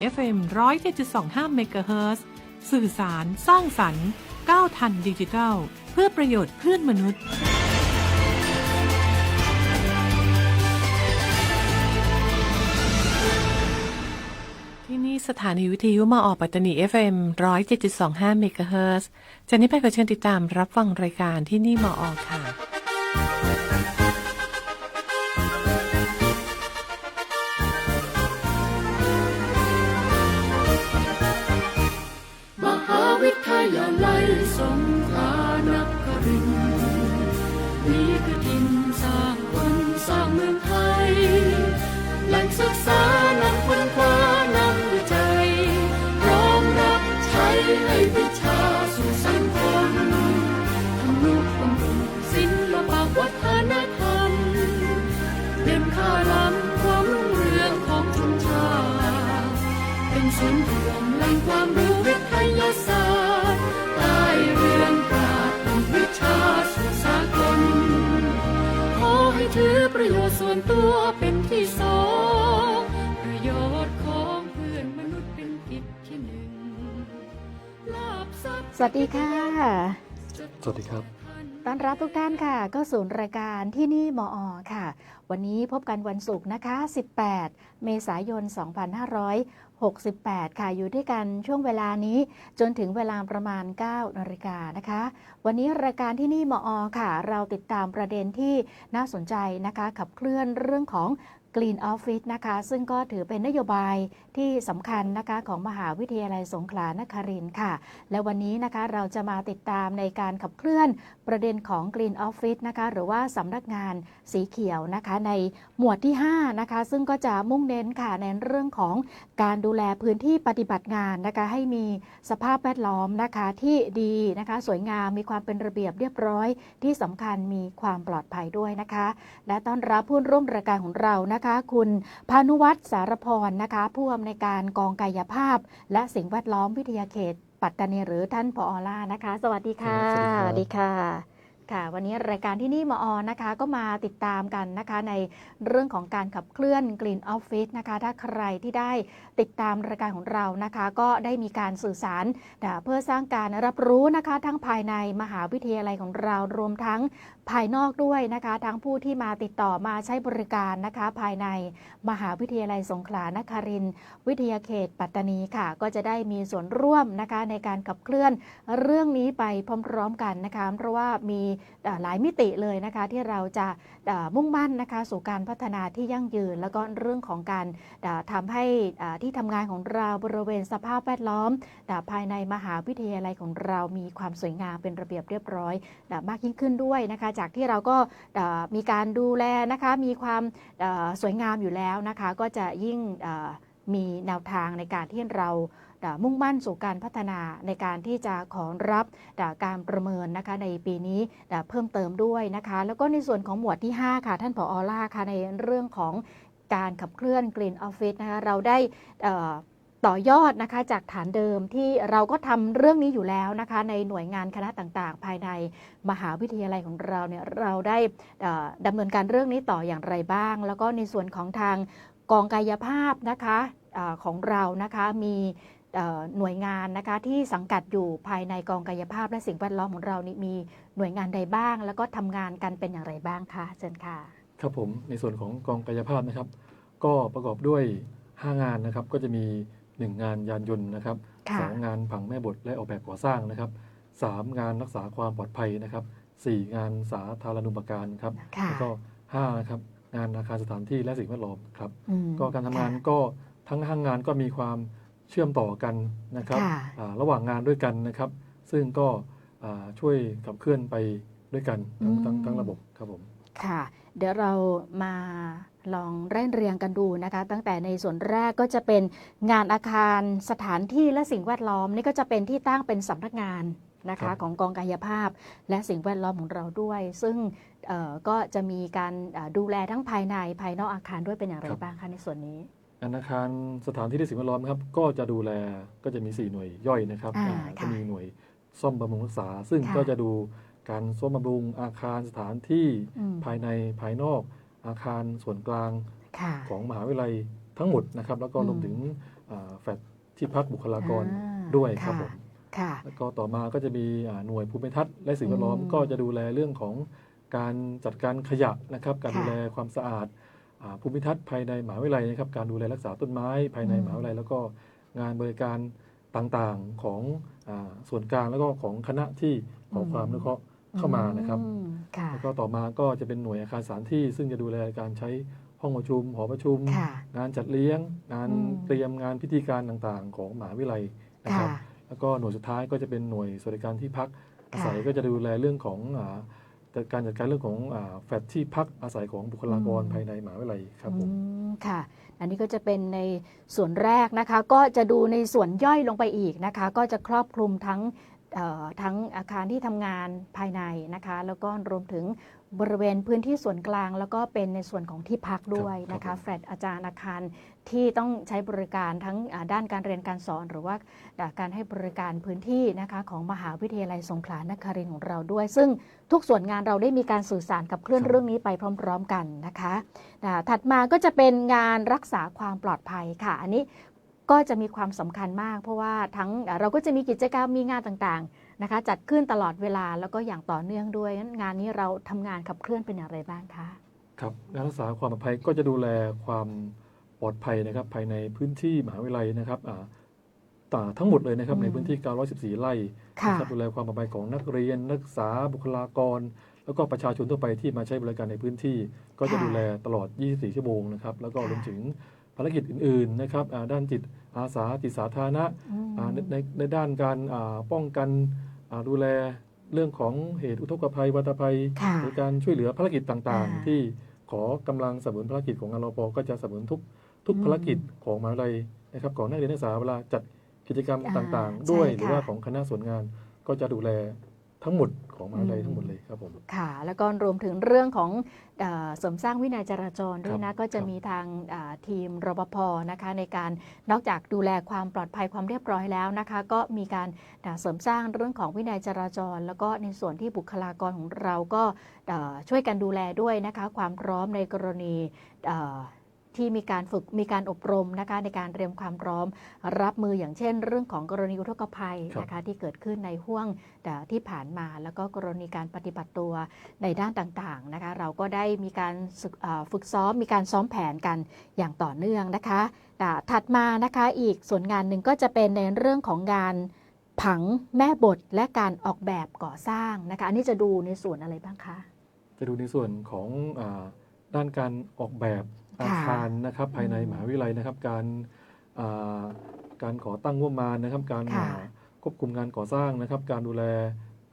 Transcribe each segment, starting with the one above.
FM 107.25เมกะเฮิรตซ์สื่อสารสร้างสรรค์ก้าวทันดิจิทัล เพื่อประโยชน์เพื่อนมนุษย์ ที่นี่สถานีวิทยุมาออกปัตตานี FM 107.25เมกะเฮิรตซ์จากนี้ไปขอเชิญติดตามรับฟังรายการที่นี่มาออกค่ะ ยาลัยสงขลานครินทร์นี่คือทินสร้างคนสร้างเมืองไทยแหล่งศึกษานำค้นคว้านำวิจัยพร้อมรับใช้ให้วิ สวัสดีค่ะ สวัสดีครับ ต้อนรับทุกท่านค่ะ ก็สู่รายการที่นี่มอค่ะ วันนี้พบกันวันศุกร์นะคะ 18 เมษายน 2568 ค่ะ อยู่ด้วยกันช่วงเวลานี้จนถึงเวลาประมาณ 9นาฬิกานะคะ วันนี้รายการที่นี่มอค่ะ เราติดตามประเด็นที่น่าสนใจนะคะ ขับเคลื่อนเรื่องของ Green Office นะคะ ซึ่งก็ถือเป็นนโยบายที่สำคัญนะคะของมหาวิทยาลัยสงขลานครินทร์ค่ะ และวันนี้นะคะเราจะมาติดตามในการขับเคลื่อนประเด็นของ Green Office นะคะหรือว่าสำนักงานสีเขียวนะคะในหมวดที่5นะคะซึ่งก็จะมุ่งเน้นค่ะในเรื่องของการดูแลพื้นที่ปฏิบัติงานนะคะให้มีสภาพแวดล้อมนะคะที่ดีนะคะสวยงามมีความเป็นระเบียบเรียบร้อย ที่สำคัญมีความปลอดภัยด้วยนะคะ และต้อนรับผู้ร่วมรายการของเรานะคะคุณพานุวัฒน์สารพรนะคะ ผู้อำนวยการกองกายภาพ และสิ่งแวดล้อมวิทยาเขต ปัตตานีหรือท่านผอล่านะคะ สวัสดีค่ะครับสวัสดีครับค่ะค่ะ วันนี้รายการที่นี่มอนะคะ ก็มาติดตามกันนะคะ ในเรื่องของการขับเคลื่อน Green Office นะคะ ถ้าใครที่ได้ติดตามรายการของเรานะคะ ก็ได้มีการสื่อสารอ่าเพื่อสร้างการรับรู้นะคะ ทั้งภายในมหาวิทยาลัยของเรารวมทั้ง ภายนอกด้วยนะคะ ทั้งผู้ที่มาติดต่อมาใช้บริการนะคะ ภายในมหาวิทยาลัยสงขลานครินวิทยาเขตปัตตานีค่ะ ก็จะได้มีส่วนร่วมนะคะในการขับเคลื่อนเรื่องนี้ไปพร้อมๆกันนะคะ เพราะว่ามีหลายมิติเลยนะคะ ที่เราจะมุ่งมั่นนะคะ สู่การพัฒนาที่ยั่งยืน แล้วก็เรื่องของการอ่าทำให้ที่ทำงานของเราบริเวณสภาพแวดล้อมภายในมหาวิทยาลัยของเรามีความสวยงามเป็นระเบียบเรียบร้อยมากยิ่งขึ้นด้วยนะคะจากที่เราก็มีการดูแลนะคะมีความสวยงามอยู่แล้วนะคะก็จะยิ่งมีแนวทางในการที่เรามุ่งมั่นสู่การพัฒนาในการที่จะขอรับการประเมินนะคะในปีนี้เพิ่มเติมด้วยนะคะ แล้วก็ในส่วนของหมวดที่ 5 ค่ะ ท่านผออล่าค่ะในเรื่องของการขับเคลื่อน Green Office นะคะเราได้อ่อ ต่อยอดนะคะจากฐานเดิมที่เราก็ทำเรื่องนี้อยู่แล้วนะคะ ในหน่วยงานคณะต่างๆ ภายในมหาวิทยาลัยของเราเนี่ยเราได้เอ่อดำเนินการเรื่องนี้ต่ออย่างไรบ้าง แล้วก็ในส่วนของทางกองกายภาพนะคะอของเรานะคะมีหน่วยงานนะคะที่สังกัดอยู่ภายในกองกายภาพและสิ่งแวดล้อมของเรานี่มีหน่วยงานใดบ้าง แล้วก็ทำงานกันเป็นอย่างไรบ้างคะเชิญค่ะครับผมในส่วนของกองกายภาพนะครับ ก็ประกอบด้วย 5 งานนะครับก็จะมี 1 งานยานยนต์นะครับค่ะสองงานผังแม่บทและออกแบบก่อสร้างนะครับสามงานรักษาความปลอดภัยนะครับสี่งานสาธารณูปการครับค่ะแล้วก็5นะครับงานอาคารสถานที่และสิ่งแวดล้อมครับอืมก็การทำงานค่ะก็ทั้งห้างงานก็มีความเชื่อมต่อกันนะครับค่ะอ่าระหว่างงานด้วยกันนะครับ ซึ่งก็อ่าช่วยขับเคลื่อนไปด้วยกันทั้งทั้งทั้งระบบครับผม ค่ะ เดี๋ยวเรามาลองไล่เรียงกันดูนะคะ ตั้งแต่ในส่วนแรกก็จะเป็นงานอาคารสถานที่และสิ่งแวดล้อม นี่ก็จะเป็นที่ตั้งเป็นสำนักงานนะครัคะบ ของกองกายภาพและสิ่งแวดล้อมของเราด้วย ซึ่งเอ่อก็จะมีการอ่าดูแลทั้งภายในภายนอกอาคารด้วยเป็นอย่างไรบ้างคะในส่วนนี้งานอาคารสถานที่และสิ่งแวดล้อมครับก็จะดูแลก็จะมี 4 หน่วยย่อยนะครับอ่าอ่าค่ะจะมีหน่วยซ่อมบำรุงรักษา ซึ่งค่ะ ก็จะดู การซ่อมบำรุงอาคารสถานที่อืมภายในภายนอกอาคารส่วนกลางค่ะของมหาวิทยาลัยทั้งหมดนะครับ แล้วก็อืมรวมถึงอ่าแฟลตที่พักบุคลากรอ่าด้วยครับค่ะผมค่ะแล้วก็ต่อมาก็จะมีอ่าหน่วยภูมิทัศน์และสิ่งแวดล้อมอืมก็จะดูแลเรื่องของการจัดการขยะนะครับ การค่ะดูแลความสะอาดอ่าภูมิทัศน์ภายในมหาวิทยาลัยนะครับ การดูแลรักษาต้นไม้ภายในอืมมหาวิทยาลัย แล้วก็งานบริการต่างๆของอาส่วนกลางแล้วก็ของคณะที่ขอความอนุเคราะห์ เข้ามานะครับอืมค่ะแล้วก็ต่อมาก็จะเป็นหน่วยอาคารสถานที่ ซึ่งจะดูแลการใช้ห้องประชุมหอประชุมค่ะงานจัดเลี้ยง งานอืมเตรียมงานพิธีการต่างๆ ของมหาวิทยาลัยนะครับค่ะแล้วก็หน่วยสุดท้ายก็จะเป็นหน่วยสวัสดิการที่พักอาค่ะศัยก็จะดูแลเรื่องของอ่าจัดการจัดการเรื่องของอ่าแฟลตที่พักอาศัยของบุคลากรอืมภายในมหาวิทยาลัยครับผมอืมค่ะ อันนี้ก็จะเป็นในส่วนแรกนะคะ ก็จะดูในส่วนย่อยลงไปอีกนะคะ ก็จะครอบคลุมทั้งเอ่อ ทั้งอาคารที่ทำงานภายในนะคะ แล้วก็รวมถึงบริเวณพื้นที่ส่วนกลาง แล้วก็เป็นในส่วนของที่พักด้วยนะครัคะบผมแฟลตอาจารย์อาคารที่ต้องใช้บริการทั้งอ่าด้านการเรียนการสอน หรือว่าอ่าการให้บริการพื้นที่นะคะของมหาวิทยาลัยสงขลานครินทร์ของเราด้วย ซึ่งทุกส่วนงานเราได้มีการสื่อสารกับเคลื่อนเรื่องนี้ไปพร้อม ๆ กันนะคะอ่าถัดมาก็จะเป็นงานรักษาความปลอดภัยค่ะ อันนี้ ก็จะมีความสำคัญมาก เพราะว่าทั้งอ่าเราก็จะมีกิจกรรมมีงานต่างๆนะคะ จัดขึ้นตลอดเวลาแล้วก็อย่างต่อเนื่องด้วยงั้นงานนี้เราทำงานขับเคลื่อนเป็นอย่างไรบ้างคะครับงานรักษาความปลอดภัยก็จะดูแลความปลอดภัยนะครับภายในพื้นที่มหาวิทยาลัยนะครับอ่าต่าทั้งหมดเลยนะครับอืมในพื้นที่ 914 ไร่ค่ะนะครับดูแลความปลอดภัยของนักเรียน นักศึกษาบุคลากร แล้วก็ประชาชนทั่วไปที่มาใช้บริการในพื้นที่ ก็จะค่ะดูแลตลอด 24 ชั่วโมงนะครับแล้วก็ค่ะรวมถึง ภารกิจอื่นๆนะครับอ่าด้านจิตอาสาจิตสาธารณะอืมอ่าในในในด้านการอ่าป้องกันอ่าดูแลเรื่องของเหตุอุทกภัยวัตภัยค่ะหรือการช่วยเหลือภารกิจต่างอ่าๆที่ขอกำลังสนับสนุนภารกิจของงานรปก็จะสนับสนุนทุกทุกอืมภารกิจของมหาวิทยาลัยนะครับของนักเรียนนักศึกษาเวลาจัดกิจกรรมอ่าต่างๆ ด้วยใช่หรือว่าค่ะของคณะส่วนงานก็จะดูแล ทั้งหมดของมหาวิทยาลัยอืมทั้งหมดเลยครับผม ค่ะ แล้วก็รวมถึงเรื่องของเออเสริมสร้างวินัยจราจรด้วยครันะบก็จะครับมีทางอ่าทีมรปภนะคะ ในการนอกจากดูแลความปลอดภัยความเรียบร้อยแล้วนะคะ ก็มีการอ่าเสริมสร้างเรื่องของวินัยจราจร แล้วก็ในส่วนที่บุคลากรของเราก็เอ่อช่วยกันดูแลด้วยนะคะ ความพร้อมในกรณีเอ่อ ที่มีการฝึกมีการอบรมนะคะในการเตรียมความพร้อม รับมืออย่างเช่น เรื่องของกรณีอุทกภัยครับนะคะที่เกิดขึ้นในห่วงเอ่อที่ผ่านมา แล้วก็กรณีการปฏิบัติตัวในด้านต่างๆนะคะเราก็ได้มีการศึกเอ่อฝึกซ้อมมีการซ้อมแผนกันอย่างต่อเนื่องนะคะอ่าถัดมานะคะอีกส่วนงานหนึ่งก็จะเป็นในเรื่องของงานผังแม่บทและการออกแบบก่อสร้างนะคะอันนี้จะดูในส่วนอะไรบ้างคะ จะดูในส่วนของอาด้านการออกแบบ อาค่ะคารนะครับภายในอืมมหาวิทยาลัยนะครับ การอ่าการก่อตั้งงบประมาณนะครับ การค่ะอ่าควบคุมงานก่อสร้างนะครับ การดูแล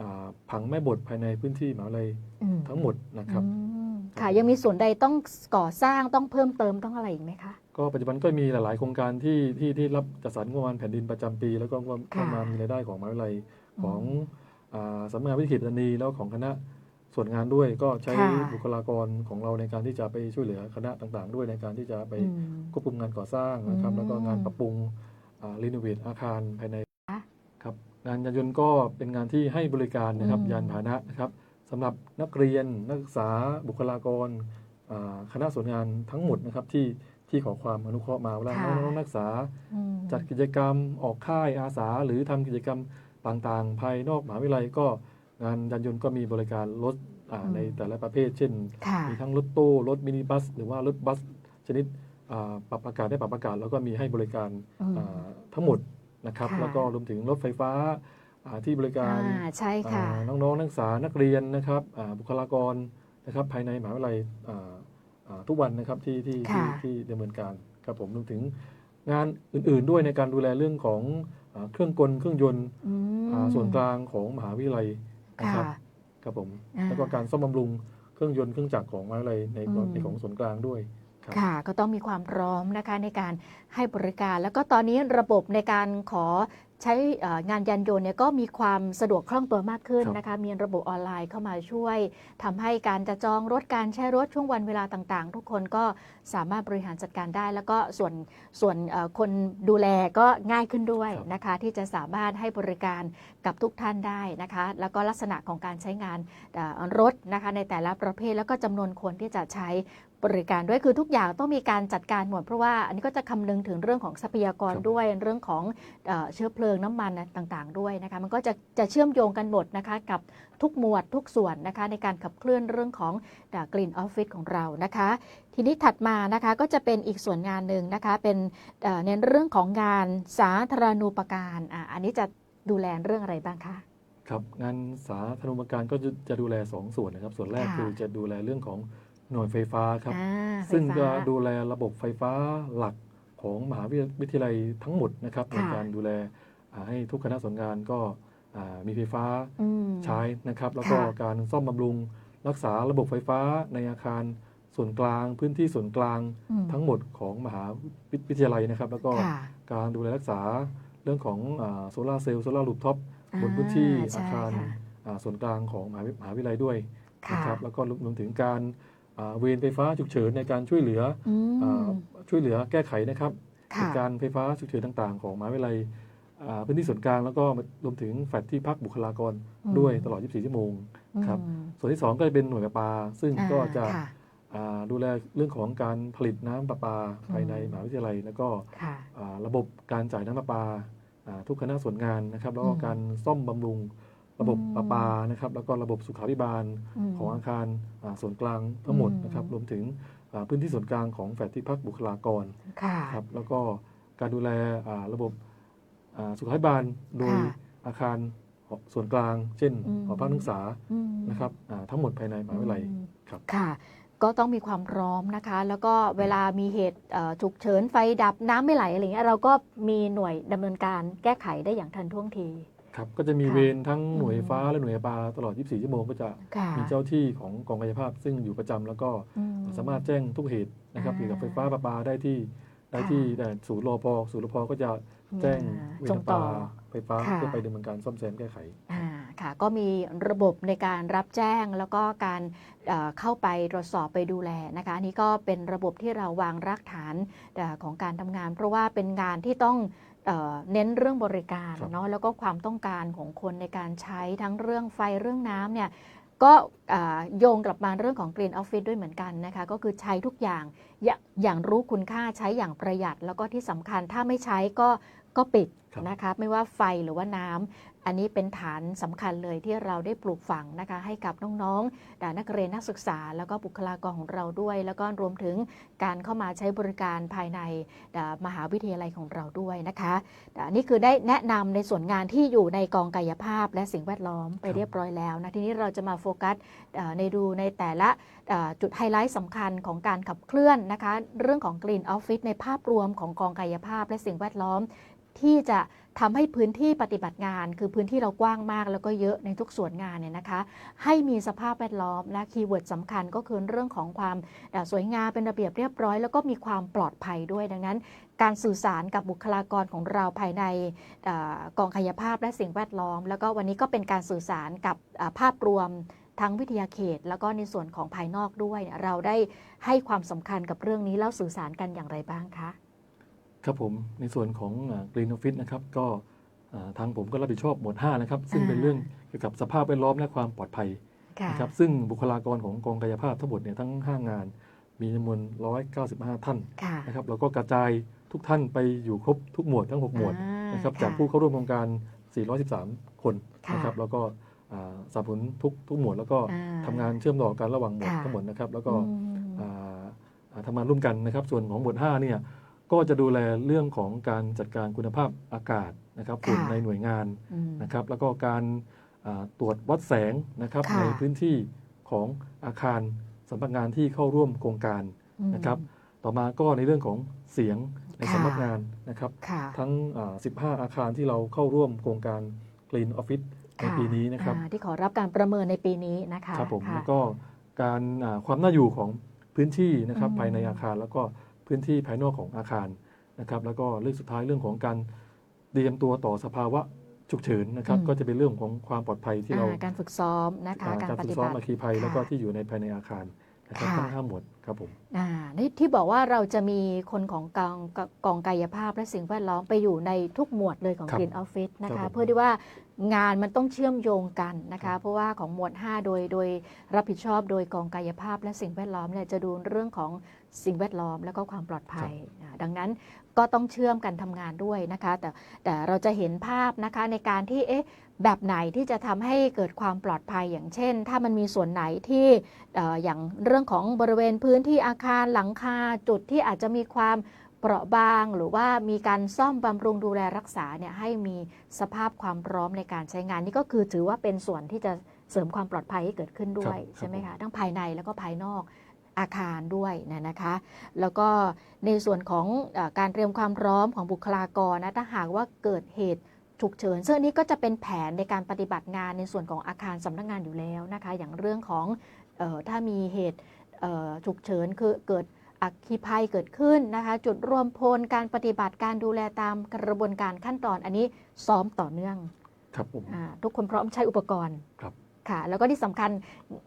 อ่าผังแม่บทภายในพื้นที่มหาวิทยาลัยอืมทั้งหมดนะครับอืมค่ะยังมีส่วนใดต้องก่อสร้างต้องเพิ่มเติมต้องอะไรอีกไหมคะก็ปัจจุบันก็มีหลาย ๆ โครงการที่ที่ที่รับจัดสรรงบประมาณแผ่นดินประจำปี แล้วก็งบค่ะประมาณมีรายได้ของมหาวิทยาลัยของอาสำนักงานวิทยาเขตปัตตานีแล้วของคณะ ส่วนงานด้วยก็ใช้ค่ะบุคลากรของเราในการที่จะไปช่วยเหลือคณะต่างๆ ด้วยในการที่จะไปอืมควบคุมงานก่อสร้างนะครับอืมแล้วก็งานปรับปรุงรีโนเวทอาคารภายในค่ะครับงานยานยนต์ก็เป็นงานที่ให้บริการนะครับอืมยานพาหนะนะครับสำหรับนักเรียนนักศึกษาบุคลากรอ่าคณะส่วนงานทั้งหมดนะครับที่ที่ขอความอนุเคราะห์มาเวลาค่ะน้องๆนักศึกษาอืมจัดกิจกรรมออกค่ายอาสา หรือทำกิจกรรมต่างๆ ภายนอกมหาวิทยาลัยก็ งานยานยนต์ก็มีบริการรถอ่าอืมในแต่ละประเภท เช่นค่ะมีทั้งรถตู้รถมินิบัส หรือว่ารถบัสชนิดอ่าปรับอากาศได้ปรับอากาศ แล้วก็มีให้บริการอืมอ่าทั้งหมดนะครับค่ะแล้วก็รวมถึงรถไฟฟ้าอ่าที่บริการอ่าใช่ค่ะอ่าน้องๆนักศึกษานักเรียนนะครับอ่าบุคลากรนะครับภายในมหาวิทยาลัยอ่าอ่าทุกวันนะครับที่ที่ที่ค่ะที่ดำเนินการครับผมรวมถึงงานอื่นๆด้วยในการดูแลเรื่องของอ่าเครื่องกลเครื่องยนต์อืมอ่าส่วนกลางของมหาวิทยาลัย นะครับค่ะครับผมอ่าแล้วก็การซ่อมบำรุงเครื่องยนต์เครื่องจักรของมหาวิทยาลัยในอืมในของส่วนกลางด้วยครับค่ะก็ต้องมีความพร้อมนะคะในการให้บริการ แล้วก็ตอนนี้ระบบในการขอ ใช้เอ่องานยานยนต์เนี่ยก็มีความสะดวกคล่องตัวมากขึ้นครับนะคะ มีระบบออนไลน์เข้ามาช่วยทำให้การจะจองรถการใช้รถช่วงวันเวลาต่างๆ ทุกคนก็สามารถบริหารจัดการได้ แล้วก็ส่วนส่วนเอ่อคนดูแลก็ง่ายขึ้นด้วยครับนะคะ ที่จะสามารถให้บริการกับทุกท่านได้นะคะ แล้วก็ลักษณะของการใช้งานเอ่อรถนะคะในแต่ละประเภทแล้วก็จำนวนคนที่จะใช้ บริการด้วยคือทุกอย่างต้องมีการจัดการหมด เพราะว่าอันนี้ก็จะคำนึงถึงเรื่องของทรัพยากรครับด้วยเรื่องของเอ่อเชื้อเพลิงน้ำมันต่างๆ ด้วยนะคะมันก็จะจะเชื่อมโยงกันหมดนะคะกับทุกหมวดทุกส่วนนะคะในการขับเคลื่อนเรื่องของกลิ่นออฟฟิศของเรานะคะทีนี้ถัดมานะคะก็จะเป็นอีกส่วนงานหนึ่งนะคะเป็นเอ่อในเรื่องของงานสาธารณูปการอะอันนี้จะดูแลเรื่องอะไรบ้างคะครับงานสาธารณูปการก็จะจะดูแล 2 ส่วนนะครับ ส่วนแรกค่ะคือจะดูแลเรื่องของ หน่วยไฟฟ้าครับ อ่าไฟซึ่งฟ้าจะดูแลระบบไฟฟ้าหลักของมหาวิทยาลัยทั้งหมดนะครับในค่ะ การดูแลอ่าให้ทุกคณะส่วนงานก็อ่ามีไฟฟ้าอืม ใช้นะครับ แล้วก็ค่ะ การซ่อมบำรุงรักษาระบบไฟฟ้าในอาคารส่วนกลาง พื้นที่ส่วนกลางอืมทั้งหมดของมหาวิทยาลัยนะครับ แล้วก็ ค่ะ การดูแลรักษาเรื่องของโซลาเซลล์โซลารูฟท็อปบนพื้นที่อ่ใช่อาคารค่ะอ่าส่วนกลางของมหาวิมหาวิทยาลัยด้วยค่ะนะครับแล้วก็รวมรวมถึงการอ่า เวรไฟฟ้าฉุกเฉินในการช่วยเหลืออืออ่ามช่วยเหลือแก้ไขนะครับเหค่ะตุการณ์ไฟฟ้าฉุกเฉินต่างๆ ของมหาวิทยาลัยอ่าพื้นที่ส่วนกลางแล้วก็รวมถึงแฟลตที่พักบุคลากรอืมด้วยตลอด 24 ชั่วโมงครับอืมส่วนที่ 2 ก็จะเป็นหน่วยประปา ซึ่งอ่าก็จะค่ะอ่าดูแลเรื่องของการผลิตน้ำประปาภายในอืมมหาวิทยาลัย แล้วก็ค่ะอ่าระบบการจ่ายน้ำประปาอ่าทุกคณะส่วนงานนะครับแล้วก็อืมการซ่อมบำรุง ระบบอืมประปานะครับแล้วก็ระบบสุขาภิบาลมของอาคารอ่าส่วนกลางทั้งหมดอืมนะครับรวมถึงอ่าพื้นที่ส่วนกลางของแฟลตที่พักบุคลากรค่ะครับแล้วก็การดูแลอ่าระบบอ่าสุขาภิบาลโดยค่ะอาคารส่วนกลาง เช่นอืมหอพักนักศึกษาอืมนะครับอ่าทั้งหมดภายในมหาวิทยาลัยอืมครับค่ะก็ต้องมีความพร้อมนะคะ แล้วก็เวลามีเหตุเอ่อฉุกเฉินไฟดับน้ำไม่ไหลอะไรเงี้ยเราก็มีหน่วยดำเนินการแก้ไขได้อย่างทันท่วงที ครับก็จะมีค่ะเวรทั้งหน่วยอืมฟ้าและหน่วยประปาตลอด 24 ชั่วโมงก็จะค่ะมีเจ้าที่ของกองกายภาพ ซึ่งอยู่ประจำแล้วก็อืสามารถแจ้งทุกเหตุนะครับอ่าเกี่ยวกับไฟฟ้าประปาได้ที่ได้ค่ะที่แต่ศูนย์รอพอศูนย์รอพอก็จะแจ้งเวรส่งประต่ปาอไฟฟ้าค่ะเพื่อไปดำเนินการซ่อมแซมแก้ไขอ่าค่ะก็มีระบบในการรับแจ้งแล้วก็การเอ่อเข้าไปตรวจสอบไปดูแลนะคะอันนี้ก็เป็นระบบที่เราวางรากฐานเอ่อของการทำงาน เพราะว่าเป็นงานที่ต้อง เอ่อเน้นเรื่องบริการครับเนาะแล้วก็ความต้องการของคนในการใช้ทั้งเรื่องไฟเรื่องน้ำเนี่ยก็อ่าโยงกลับมาเรื่องของ Green Office ด้วยเหมือนกันนะคะ ก็คือใช้ทุกอย่างอย่าอย่างรู้คุณค่าใช้อย่างประหยัด แล้วก็ที่สำคัญถ้าไม่ใช้ก็ก็ปิดครับนะคะ ไม่ว่าไฟหรือว่าน้ำ อันนี้เป็นฐานสำคัญเลยที่เราได้ปลูกฝังนะคะให้กับน้องๆด่านักเรียนนักศึกษา แล้วก็บุคลากรของเราด้วย แล้วก็รวมถึงการเข้ามาใช้บริการภายในดามหาวิทยาลัยของเราด้วยนะคะด่านี่คือได้แนะนำในส่วนงานที่อยู่ในกองกายภาพ และสิ่งแวดล้อมไปเรียบร้อยแล้วนะทีนี้เราจะมาโฟกัสในดูในแต่ละจุดไฮไลท์สำคัญของการขับเคลื่อนนะคะ เรื่องของ Green Office ในภาพรวมของกองกายภาพและสิ่งแวดล้อมที่จะ ทำให้พื้นที่ปฏิบัติงาน คือพื้นที่เรากว้างมากแล้วก็เยอะในทุกส่วนงานเนี่ยนะคะ ให้มีสภาพแวดล้อมและคีย์เวิร์ดสำคัญก็คือเรื่องของความสวยงามเป็นระเบียบเรียบร้อย แล้วก็มีความปลอดภัยด้วยดังนั้น การสื่อสารกับบุคลากรของเราภายในอกองกายภาพและสิ่งแวดล้อม แล้วก็วันนี้ก็เป็นการสื่อสารกับภาพรวมทั้งวิทยาเขต แล้วก็ในส่วนของภายนอกด้วยเยเราได้ให้ความสำคัญกับเรื่องนี้แล้วสื่อสารกันอย่างไรบ้างคะ ครับผมในส่วนของกรีนออฟฟิศนะครับก็อ่าทางผมก็รับผิดชอบหมวด5นะครับซึ่งอ่าเป็นเรื่องเกี่ยวกับสภาพแวดล้อมและความปลอดภัยค่ะนะครับซึ่งบุคลากรของกองกายภาพทั้งหมดเนี่ยทั้ง 5 งาน มีจำนวน 195 ท่านค่ะนะครับแล้วก็กระจายทุกท่านไปอยู่ครบทุกหมวดทั้ง 6 หมวดอ่านะครับค่ะจากผู้เข้าร่วมโครงการ 413 คนค่ะนะครับแล้วก็อ่าสนับสนุนทุกทุกหมวด แล้วก็อ่าทำงานเชื่อมต่อกันระหว่างหมวดค่ะทั้งหมดนะครับแล้วก็อืมอ่าอ่าทำงานร่วมกันนะครับส่วนของหมวด5เนี่ย ก็จะดูแลเรื่องของการจัดการคุณภาพอากาศนะครับฝุ่นค่ะในหน่วยงานอืมนะครับแล้วก็การอ่าตรวจวัดแสงนะครับค่ะในพื้นที่ของอาคารสำนักงานที่เข้าร่วมโครงการอืมนะครับต่อมาก็ในเรื่องของเสียงในค่ะสำนักงานนะครับค่ะทั้งอ่า15 อาคารที่เราเข้าร่วมโครงการ Clean Office ในค่ะปีนี้นะครับอ่าที่ขอรับการประเมินในปีนี้นะคะครับผมค่ะแล้วก็การอ่าความน่าอยู่ของพื้นที่นะครับอืมภายในอาคารแล้วก็ พื้นที่ภายนอกของอาคารนะครับ แล้วก็เรื่องสุดท้ายเรื่องของการเตรียมตัวต่อสภาวะฉุกเฉินนะครับ ก็จะเป็นเรื่องของความปลอดภัยที่เราอ่าการฝึกซ้อมนะคะอ่าการการปฝึฏิกซ้อบัมติอาคีภัยค่ะแล้วก็ที่อยู่ในภายในอาคารนะครับค่ะทั้งห้าหมวดครับผมอ่านี่ที่บอกว่าเราจะมีคนของกองกกองกายภาพและสิ่งแวดล้อมไปอยู่ในทุกหมวดเลยของครับ Green Office นะครัคะบผมเพื่อที่ว่างานมันต้องเชื่อมโยงกันนะครัคะบเพราะว่าของหมวด 5 โดยโดยรับผิดชอบโดยกองกายภาพและสิ่งแวดล้อมเนี่ยจะดูเรื่องของ สิ่งแวดล้อมและก็ความปลอดภัยอ่าดังนั้นก็ต้องเชื่อมกันทำงานด้วยนะคะ แต่แต่เราจะเห็นภาพนะคะในการที่เอ๊ะแบบไหนที่จะทำให้เกิดความปลอดภัยอย่างเช่น ถ้ามันมีส่วนไหนที่เอ่ออย่างเรื่องของบริเวณพื้นที่อาคารหลังคาจุดที่อาจจะมีความเปราะบางหรือว่ามีการซ่อมบำรุงดูแลรักษาเนี่ยให้มีสภาพความพร้อมในการใช้งานนี่ก็คือถือว่าเป็นส่วนที่จะเสริมความปลอดภัยให้เกิดขึ้นด้วยครับใช่ไหมครัคะบผมทั้งภายในแล้วก็ภายนอก อาคารด้วยนะนะคะ แล้วก็ในส่วนของเออการเตรียมความพร้อมของบุคลากรนะถ้าหากว่าเกิดเหตุฉุกเฉินซึ่งอันนี้ก็จะเป็นแผนในการปฏิบัติงานในส่วนของอาคารสำนักงานอยู่แล้วนะคะ อย่างเรื่องของเอ่อถ้ามีเหตุเอ่อฉุกเฉินคือเกิดอัคคีภัยเกิดขึ้นนะคะ จุดรวมพลการปฏิบัติการดูแลตามกระบวนการขั้นตอนอันนี้ซ้อมต่อเนื่อง ครับผมอาทุกคนพร้อมใช้อุปกรณ์ครับ ค่ะแล้วก็ที่สำคัญ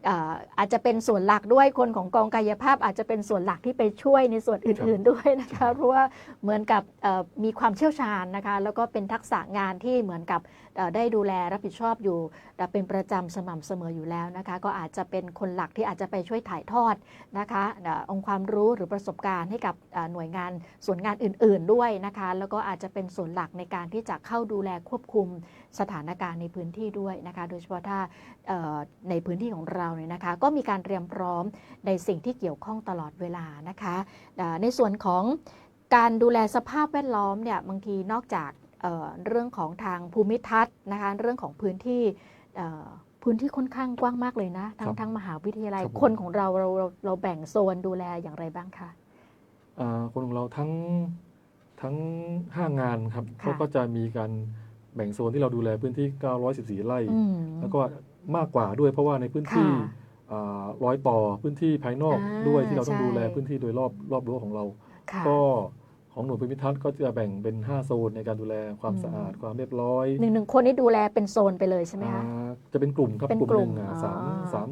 เอ่ออาจจะเป็นส่วนหลักด้วยคนของกองกายภาพอาจจะเป็นส่วนหลักที่ไปช่วยในส่วนอื่น ๆด้วยนะคะเพราะว่าเหมือนกับเอ่อมีความเชี่ยวชาญนะคะแล้วก็เป็นทักษะงานที่เหมือนกับเอ่อได้ดูแลรับผิดชอบอยู่เอ่อเป็นประจำสม่ำเสมออยู่แล้วนะคะก็อาจจะเป็นคนหลักที่อาจจะไปช่วยถ่ายทอดนะคะเอ่อองค์ความรู้หรือประสบการณ์ให้กับเอ่อหน่วยงานส่วนงานอื่น ๆด้วยนะคะแล้วก็อาจจะเป็นส่วนหลักในการที่จะเข้าดูแลควบคุมสถานการณ์ในพื้นที่ด้วยนะคะ โดยเฉพาะถ้าเอ่อในพื้นที่ของเราเนี่ยนะคะ ก็มีการเตรียมพร้อมในสิ่งที่เกี่ยวข้องตลอดเวลานะคะเอ่อในส่วนของการดูแลสภาพแวดล้อมเนี่ยบางทีนอกจากเอ่อเรื่องของทางภูมิทัศน์นะคะเรื่องของพื้นที่เอ่อพื้นที่ค่อนข้างกว้างมากเลยนะทั้คงรับทั้งมหาวิทยาลัยครับผมคนของเราเราเราเราแบ่งโซนดูแลอย่างไรบ้างคะอ่าคนของเราทั้งทั้งห้างานครับค่ะเขาก็จะมีการ แบ่งโซนที่เราดูแลพื้นที่ 914 ไร่อืมแล้วก็มากกว่าด้วยเพราะว่าในพื้นที่ค่ะอ่าร้อยต่อพื้นที่ภายนอกอ่าด้วยที่เราต้องใช่ดูแลพื้นที่โดยรอบรอบรั้วของเราค่ะก็ของหน่วยภูมิทัศน์ก็จะแบ่งเป็น 5 โซนในการดูแลความอืมสะอาดความเรียบร้อยหนึ่งหนึ่งคนนี่ดูแลเป็นโซนไปเลยใช่ไหมคะอ่าจะเป็นกลุ่มครับเป็นกลุ่มกลุ่หมนึ่งอะอ๋อสามสาม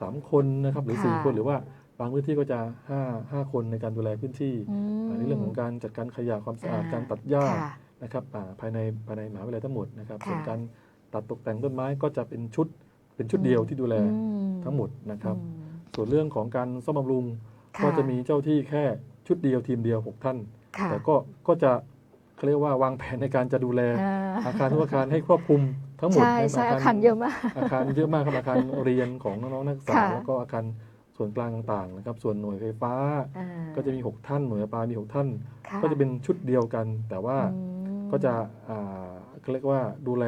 สามคนนะครับหรือสี่ค่ะคนหรือว่าบางพื้นที่ก็จะห้าห้าคนในการดูแลพื้นที่อืมอ่าในเรื่องของการจัดการขยะความสะอาดอ่าการตัดหญ้าค่ะ นะครับอ่าภายในภายในมหาวิทยาลัยทั้งหมดนะครับค่ะส่วนการตัดตกแต่งต้นไม้ก็จะเป็นชุดเป็นชุดเดียวที่ดูแลอืมทั้งหมดนะครับอืมส่วนเรื่องของการซ่อมบำรุงค่ก็จะมีเจ้าที่แค่ชุดเดียวทีมเดียวหกท่านค่ะแต่ก็ก็จะเขาเรียกว่าวางแผนในการจะดูแลอ่าอาคารทุกอาคารให้ครอบคลุมทั้งหมดใช่ใช่นอาคารเยอะมากอาคารเยอะมากครับอาคารเรียนของน้องๆนักศึกษาค่ะแล้วก็อาคารส่วนกลางต่างๆนะครับ ส่วนหน่วยไฟฟ้าอ่าก็จะมี 6 ท่านหน่วยประปามี 6 ท่านค่ก็จะเป็นชุดเดียวกัน แต่ว่าอืม ก็จะอ่าเขาเรียกว่าดูแล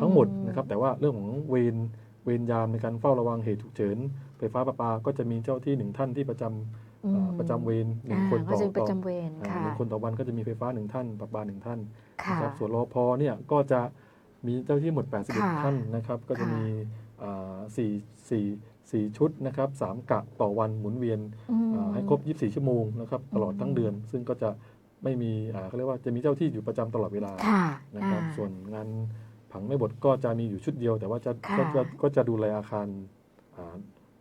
ทั้งหมดอืมนะครับ แต่ว่าเรื่องของเวรเวรยามในการเฝ้าระวังเหตุฉุกเฉินไฟฟ้าประปาก็จะมีเจ้าที่หนึ่งท่านที่ประจำอืมอ่าประจำเวรหนึ่งอ่าคนก็ต่อจะเป็นประต่อจำเวรอ่าค่ะหนึ่งคนต่อวันก็จะมีไฟฟ้าหนึ่งท่านประปาหนึ่งท่านค่ะนะครับส่วนรอพอเนี่ยก็จะมีเจ้าหน้าที่หมดค่ะ81 ท่านนะครับ ก็จะค่ะมีอ่าสี่สี่สี่ชุดนะครับสามกะต่อวันหมุนเวียนอืมอ่าให้ครบ 24 ชั่วโมงนะครับตลอดทั้งเดือน ซึ่งก็จะ ไม่มีอ่าเขาเรียกว่าจะมีเจ้าที่อยู่ประจำตลอดเวลาค่ะนะครับอ่าส่วนงานผังไม่บดก็จะมีอยู่ชุดเดียว แต่ว่าจะค่ะก็จะก็จะดูแลอาคารอ่า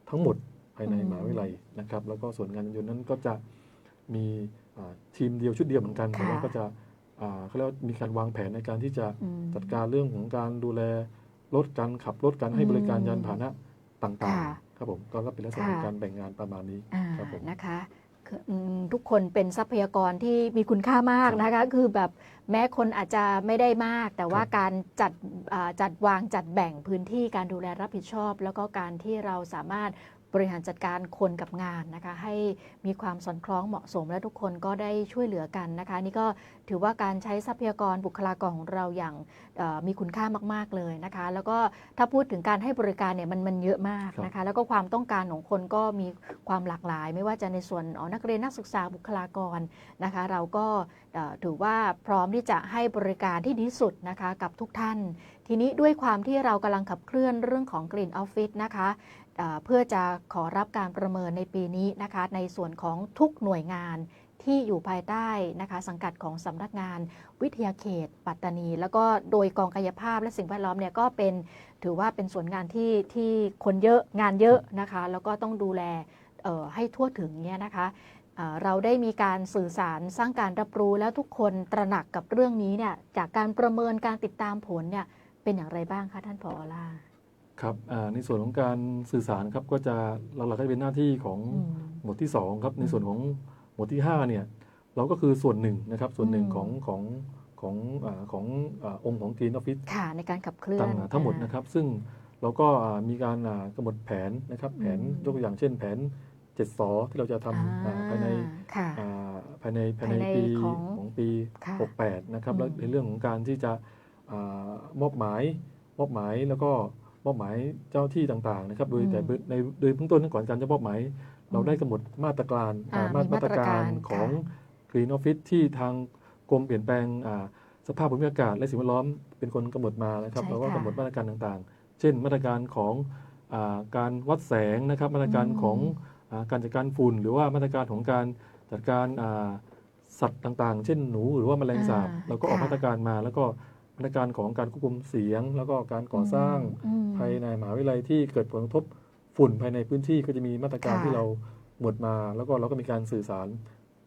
ทั้งหมดภายในอืมมหาวิทยาลัยนะครับ แล้วก็ส่วนงานยนต์นั้นก็จะมีอ่าทีมเดียวชุดเดียวเหมือนกันแต่ว่าก็จะอ่าเขาเรียกว่ามีการวางแผนในการที่จะอืมจัดการเรื่องของการดูแลรถการขับรถการให้บริการยานพาหนะต่างค่ะๆครับผมก็เป็นลักษณะของการแบ่งงานประมาณนี้อ่าครับผมนะคะคืออืม ทุกคนเป็นทรัพยากรที่มีคุณค่ามากนะคะ คือแบบแม้คนอาจจะไม่ได้มาก แต่ว่าครับการจัดอ่าจัดวางจัดแบ่งพื้นที่การดูแลรับผิดชอบ แล้วก็การที่เราสามารถ บริหารจัดการคนกับงานนะคะ ให้มีความสอดคล้องเหมาะสม และทุกคนก็ได้ช่วยเหลือกันนะคะ นี่ก็ถือว่าการใช้ทรัพยากรบุคลากรของเราอย่างเอ่อมีคุณค่ามาก ๆ เลยนะคะ แล้วก็ถ้าพูดถึงการให้บริการเนี่ยมันมันเยอะมากครับนะคะ แล้วก็ความต้องการของคนก็มีความหลากหลาย ไม่ว่าจะในส่วนอ๋อนักเรียนนักศึกษาบุคลากรนะคะ เราก็เอ่อถือว่าพร้อมที่จะให้บริการที่ดีที่สุดนะคะกับทุกท่าน ทีนี้ด้วยความที่เรากำลังขับเคลื่อนเรื่องของ Green Office นะคะ เพื่อจะขอรับการประเมินในปีนี้นะคะในส่วนของทุกหน่วยงานที่อยู่ภายใต้นะคะสังกัดของสำนักงานวิทยาเขต ปัตตานี แล้วก็โดยกองกายภาพและสิ่งแวดล้อมเนี่ยก็เป็นถือว่าเป็นส่วนงานที่ที่คนเยอะงานเยอะนะคะ แล้วก็ต้องดูแลให้ทั่วถึงเนี่ยนะคะเเราได้มีการสื่อสารสร้างการรับรู้แล้วทุกคนตระหนักกับเรื่องนี้เนี่ยจากการประเมินการติดตามผลเนี่ยเป็นอย่างไรบ้างคะท่านผอล่า ครับอ่าในส่วนของการสื่อสารครับก็จะหลักๆก็จะเป็นหน้าที่ของอืมหมวดที่ 2 ครับ ในส่วนของหมวดที่ 5 เนี่ยเราก็คือส่วนหนึ่งนะครับส่วนหนึ่งอืมของของของอาของอาองค์ของ Green Office ค่ะในการขับเคลื่อนต่างๆทั้งหมดอ่านะครับ ซึ่งเราก็อ่ามีการอ่ากำหนดแผนนะครับ แผนอืมยกตัวอย่างเช่น แผน7สอที่เราจะทำอ่าภายในค่ะอ่าภายในภายในภายในปีของของปีค่ะ68 นะครับอืมแล้วในเรื่องของการที่จะอามอบหมายมอบหมายแล้วก็ มอบหมายเจ้าที่ต่างๆนะครับโดยแต่ในโดยเบื้องต้นก่อนการจะมอบหมายเราได้กำหนดมาตรการอ่าอ่ามามีมาตรการมาตรการของค่ะ Green Office ที่ทางกรมเปลี่ยนแปลงอ่าสภาพภูมิอากาศและสิ่งแวดล้อมเป็นคนกำหนดมานะครับใช่เราก็ค่ะกำหนดมาตรการต่างๆ เช่นมาตรการของอาการวัดแสงนะครับมาตรการอืม ของอาการจัดการฝุ่น หรือว่ามาตรการของการจัดการอ่าสัตว์ต่างๆ เช่นหนูหรือว่าแมลงสาบอ่าเราก็ออกค่ะ มาตรการมาแล้วก็ มาตรการของการควบคุมเสียง แล้วก็การก่อสร้างอืมภายในมหาวิทยาลัยที่เกิดผลกระทบฝุ่นภายในพื้นที่ก็จะมีมาตรการค่ะที่เราหมดมา แล้วก็เราก็มีการสื่อสาร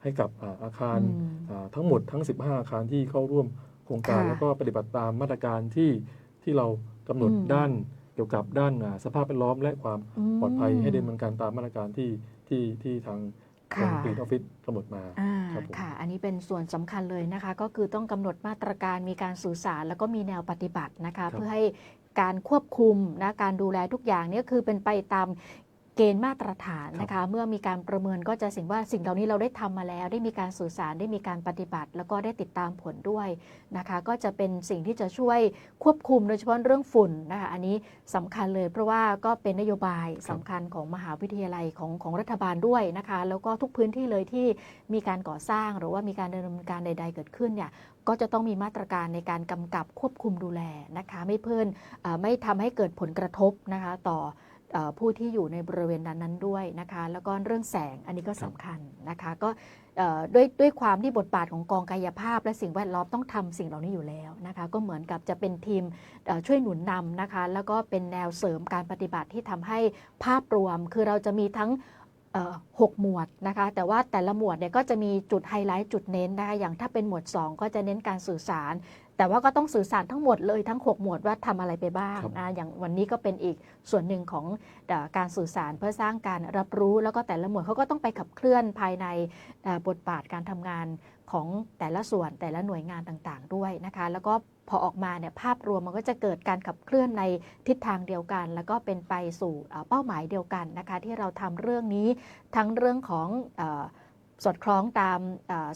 ให้กับอ่าอาคารอืมอ่าทั้งหมดทั้ง 15 อาคารที่เข้าร่วมโครงการค่ะแล้วก็ปฏิบัติตามมาตรการที่ที่เรากำหนดอืมด้านเกี่ยวกับด้านอ่าสภาพแวดล้อมและความมปลอดภัยให้ดำเนินการตามมาตรการที่ที่ที่ทาง กรค่ะมกรีนออฟฟิศกำหนดมาอ่าครับผมค่ะ อันนี้เป็นส่วนสำคัญเลยนะคะ ก็คือต้องกำหนดมาตรการมีการสื่อสาร แล้วก็มีแนวปฏิบัตินะคะ เพื่อให้การควบคุมนะการดูแลทุกอย่างเนี่ยคือเป็นไปตาม เกณฑ์มาตรฐานนะคะ เมื่อมีการประเมินก็จะสิ่งว่าสิ่งเหล่านี้เราได้ทำมาแล้ว ได้มีการสื่อสารได้มีการปฏิบัติ แล้วก็ได้ติดตามผลด้วยนะคะ ก็จะเป็นสิ่งที่จะช่วยควบคุมโดยเฉพาะเรื่องฝุ่นนะคะอันนี้สำคัญเลยเพราะว่าก็เป็นนโยบายสำคัญของมหาวิทยาลัยของของรัฐบาลด้วยนะคะ แล้วก็ทุกพื้นที่เลยที่มีการก่อสร้างหรือว่ามีการดำเนินการใด ๆ เกิดขึ้นเนี่ยก็จะต้องมีมาตรการในการกำกับควบคุมดูแลนะคะ ไม่เพิ่นเอ่อไม่ทำให้เกิดผลกระทบนะคะ ต่อเอ่อ ผู้ที่อยู่ในบริเวณนั้นๆด้วยนะคะ แล้วก็เรื่องแสงอันนี้ก็สำคัญนะคะ ก็ด้วยด้วยความที่บทบาทของกองกายภาพ และสิ่งแวดล้อมต้องทำสิ่งเหล่านี้อยู่แล้วนะคะ ก็เหมือนกับจะเป็นทีมช่วยหนุนนำนะคะ แล้วก็เป็นแนวเสริมการปฏิบัติที่ทำให้ภาพรวม คือเราจะมีทั้งหกหมวดนะคะ แต่ว่าแต่ละหมวดเนี่ยก็จะมีจุดไฮไลท์จุดเน้นนะคะอย่างถ้าเป็นหมวด 2 ก็จะเน้นการสื่อสาร แต่ว่าก็ต้องสื่อสารทั้งหมดเลยทั้ง 6 หมวดว่าทำอะไรไปบ้างครับนะอย่างวันนี้ก็เป็นอีกส่วนหนึ่งของเออการสื่อสารเพื่อสร้างการรับรู้แล้วก็แต่ละหมวดเขาก็ต้องไปขับเคลื่อนภายในเอ่อบทบาทการทำงานของแต่ละส่วนแต่ละหน่วยงานต่างๆ ด้วยนะคะ แล้วก็พอออกมาเนี่ยภาพรวมมันก็จะเกิดการขับเคลื่อนในทิศทางเดียวกัน แล้วก็เป็นไปสู่เอ่อเป้าหมายเดียวกันนะคะ ที่เราทำเรื่องนี้ทั้งเรื่องของเออ สอดคล้องตาม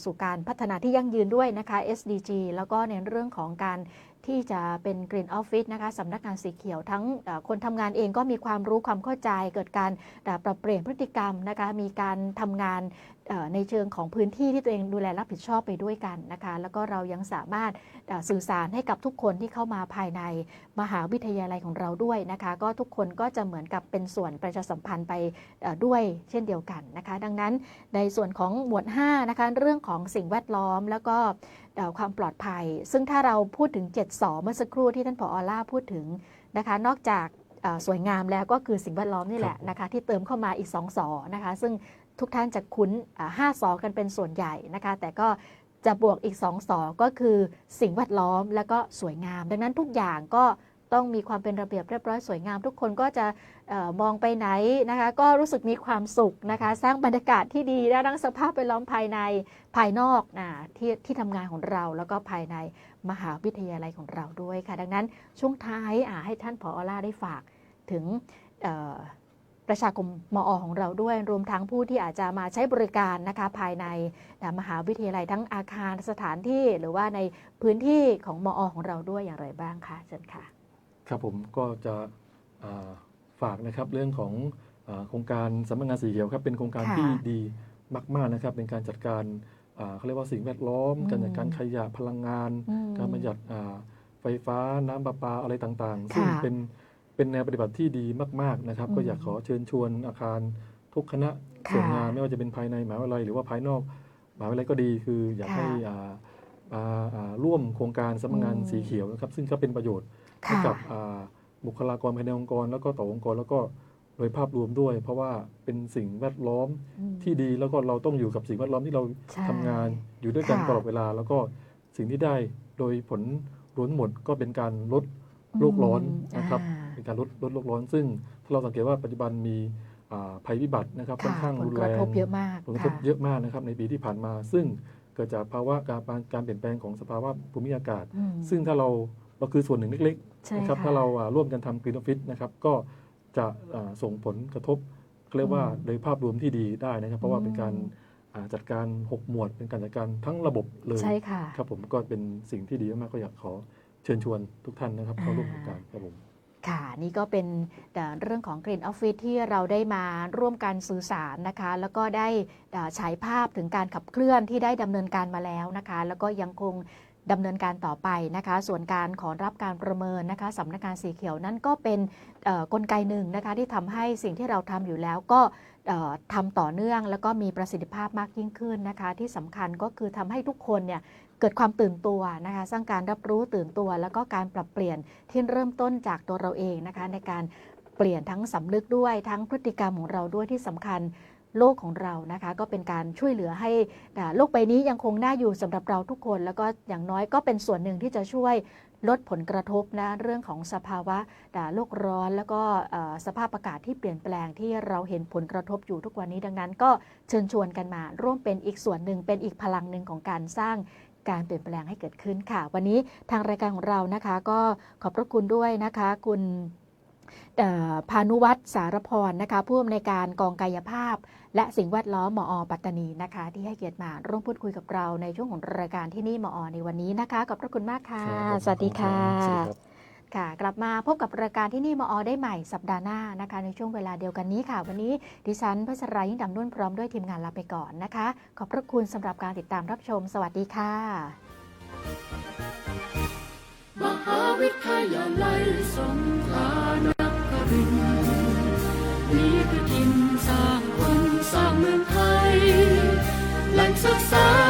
สู่การพัฒนาที่ยั่งยืนด้วยนะคะ SDG แล้วก็ในเรื่องของการที่จะเป็น Green Office นะคะสำนักงานสีเขียวทั้งคนทำงานเองก็มีความรู้ความเข้าใจ เกิดการปรับเปลี่ยนพฤติกรรมนะคะมีการทำงานในเชิงของพื้นที่ที่ตัวเองดูแลรับผิดชอบไปด้วยกันนะคะ แล้วก็เรายังสามารถสื่อสารให้กับทุกคนที่เข้ามาภายในมหาวิทยาลัยของเราด้วยนะคะ ก็ทุกคนก็จะเหมือนกับเป็นส่วนประชาสัมพันธ์ไปด้วยเช่นเดียวกันนะคะ ดังนั้นในส่วนของหมวด5นะคะเรื่องของสิ่งแวดล้อมแล้วก็ความปลอดภัย ซึ่งถ้าเราพูดถึง7สอเมื่อสักครู่ที่ท่านผออล่าพูดถึงนะคะ นอกจากสวยงามแล้วก็คือสิ่งแวดล้อมนี่แหละนะคะที่เติมเข้ามาอีก2สอนะคะ ซึ่ง ทุกท่านจะคุ้นอ่าห้าสอกันเป็นส่วนใหญ่นะคะ แต่ก็จะบวกอีก2สอก็คือสิ่งแวดล้อมแล้วก็สวยงาม ดังนั้นทุกอย่างก็ต้องมีความเป็นระเบียบเรียบร้อยสวยงาม ทุกคนก็จะออมองไปไหนนะคะ ก็รู้สึกมีความสุขนะคะ สร้างบรรยากาศที่ดีและทั้งสภาพแวดล้อมภายในภายนอกนะที่ที่ทำงานของเราแล้วก็ภายในมหาวิทยาลัยของเราด้วยค่ะ ดังนั้นช่วงท้ายอ่าให้ท่านผออล่าได้ฝากถึง ประชาคมมอของเราด้วย รวมทั้งผู้ที่อาจจะมาใช้บริการนะคะภายในมหาวิทยาลัยทั้งอาคารสถานที่หรือว่าในพื้นที่ของมอของเราด้วยอย่างไรบ้างคะเชิญค่ะ ครับผมก็จะอ่าฝากนะครับเรื่องของอาโครงการสำนักงานสีเขียวครับเป็นโครงการค่ะที่ดีมากๆนะครับเป็นการจัดการอ่าเขาเรียกว่าสิ่งแวดล้อมอืมการจัดการขยะพลังงานอืมการประหยัดอ่าไฟฟ้าน้ำประปาอะไรต่างๆ ซึ่งค่ะเป็น เป็นแนวปฏิบัติที่ดีมากๆนะครับอืมก็อยากขอเชิญชวนอาคารทุกคณะค่ะส่วนงานไม่ว่าจะเป็นภายในมหาวิทยาลัยหรือว่าภายนอกมหาวิทยาลัยก็ดีคืออยากค่ะให้อ่าอ่าอ่าร่วมโครงการสำนักงานอืมสีเขียวนะครับ ซึ่งก็เป็นประโยชน์ให้ค่ะกับอ่าบุคลากรภายในองค์กร แล้วก็ต่อองค์กรแล้วก็โดยภาพรวมด้วย เพราะว่าเป็นสิ่งแวดล้อมอืมที่ดีแล้วก็เราต้องอยู่กับสิ่งแวดล้อมที่เราใช่ทำงานอยู่ด้วยกันค่ะตลอดเวลา แล้วก็สิ่งที่ได้โดยผลรวมหมดก็เป็นการลด โลกร้อนนะครับอ่าเป็นการลดลดโลกร้อน ซึ่งถ้าเราสังเกตว่าปัจจุบันมีอ่าภัยพิบัตินะครับค่อนค่ะข้างผลรุนกแรระงทบเยอะมากผลกระทบค่ะเยอะมากนะครับในปีที่ผ่านมา ซึ่งเกิดจากภาวะการการเปลี่ยนแปลงของสภาวะภูมิอากาศอืมซึ่งถ้าเราเราคือส่วนหนึ่งเล็กใช่ๆนะครับค่ะถ้าเราอ่าร่วมกันทำกรีนออฟฟิศนะครับก็จะอ่าส่งผลกระทบเรียกว่าอืมโดยภาพรวมที่ดีได้นะครับ เพราะว่าเป็นการอืมอ่าจัดการ 6 หมวด เป็นการจัดการทั้งระบบเลยใช่ค่ะครับผมก็เป็นสิ่งที่ดีมากๆก็อยากขอ เชิญชวนทุกท่านนะครับเข้าร่วมโครงอ่าการครับผมค่ะ นี่ก็เป็นเอ่อเรื่องของ Green Office ที่เราได้มาร่วมกันสื่อสารนะคะ แล้วก็ได้เอ่อฉายภาพถึงการขับเคลื่อนที่ได้ดำเนินการมาแล้วนะคะ แล้วก็ยังคงดำเนินการต่อไปนะคะ ส่วนการขอรับการประเมินนะคะสำนักงานสีเขียวนั่นก็เป็นเอ่อกลไกหนึ่งนะคะที่ทำให้สิ่งที่เราทำอยู่แล้วก็เอ่อทำต่อเนื่อง แล้วก็มีประสิทธิภาพมากยิ่งขึ้นนะคะ ที่สำคัญก็คือทำให้ทุกคนเนี่ย เกิดความตื่นตัวนะคะ สร้างการรับรู้ตื่นตัว แล้วก็การปรับเปลี่ยนที่เริ่มต้นจากตัวเราเองนะคะ ในการเปลี่ยนทั้งสำนึกด้วยทั้งพฤติกรรมของเราด้วยที่สำคัญโลกของเรานะคะ ก็เป็นการช่วยเหลือให้โลกใบนี้ยังคงน่าอยู่สำหรับเราทุกคน แล้วก็อย่างน้อยก็เป็นส่วนหนึ่งที่จะช่วยลดผลกระทบนะเรื่องของสภาวะโลกร้อน แล้วก็สภาพอากาศที่เปลี่ยนแปลงที่เราเห็นผลกระทบอยู่ทุกวันนี้ดังนั้น ก็เชิญชวนกันมา ร่วมเป็นอีกส่วนหนึ่งเป็นอีกพลังหนึ่งของการสร้าง การเปลี่ยนแปลงให้เกิดขึ้นค่ะ วันนี้ทางรายการของเรานะคะ ก็ขอบพระคุณด้วยนะคะ คุณเอ่อพานุวัฒน์สารพรนะคะผู้อำนวยการกองกายภาพ และสิ่งแวดล้อมมอปัตตานีนะคะ ที่ให้เกียรติมาร่วมพูดคุยกับเราในช่วงของรายการที่นี่มอในวันนี้นะคะขอบพระคุณมากค่ะครับสวัสดีค่ะสวัสดี ค่ะ กลับมาพบกับรายการที่นี่มอได้ใหม่สัปดาห์หน้านะคะ ในช่วงเวลาเดียวกันนี้ค่ะ วันนี้ดิฉันพัชรายิ่งดำนุ่นพร้อมด้วยทีมงานลาไปก่อนนะคะ ขอบพระคุณสำหรับการติดตามรับชม สวัสดีค่ะ มหาวิทยาลัยสงขลานครินนี่คือทินสร้างคนสร้างเมืองไทยแหล่งศึกษา